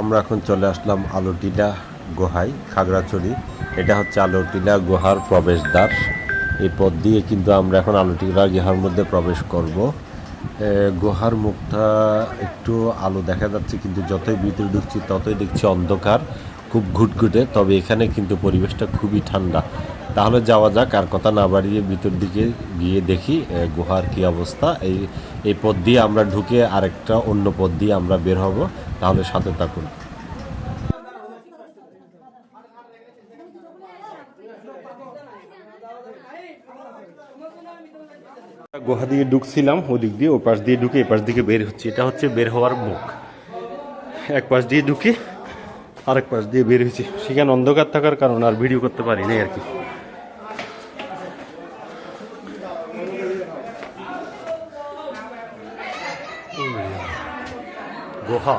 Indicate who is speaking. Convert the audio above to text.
Speaker 1: আমরা এখন চলে আসলাম আলোটিলা গুহায়, খাগড়াছড়ি। এটা হচ্ছে আলোটিলা গুহার প্রবেশদ্বার। এই পথ দিয়ে কিন্তু আমরা এখন আলোটিলা গুহার মধ্যে প্রবেশ করব। গুহার মুখটা একটু আলো দেখা যাচ্ছে, কিন্তু যতই ভিতরে ঢুকছি, ততই দেখছি অন্ধকার, খুব ঘুটঘুটে। তবে এখানে কিন্তু পরিবেশটা খুবই ঠান্ডা। তাহলে যাওয়া যাক, আর কথা না বাড়িয়ে ভিতর দিকে গিয়ে দেখি গুহার কি অবস্থা। এই এই পথ দিয়ে আমরা ঢুকে আরেকটা অন্য পথ দিয়ে আমরা বের হব। তাহলে সাথে থাকুন। গুহা দিয়ে ঢুকছিলাম, ওদিক দিয়ে ওই পাশ দিয়ে ঢুকে এই পাশ দিকে বের হচ্ছে। এটা হচ্ছে বের হওয়ার মুখ। এক পাশ দিয়ে ঢুকে আরেক পাশ দিয়ে বের হয়েছি। সেখানে অন্ধকার থাকার কারণে আর ভিডিও করতে পারি নাই আর কি। গুহা।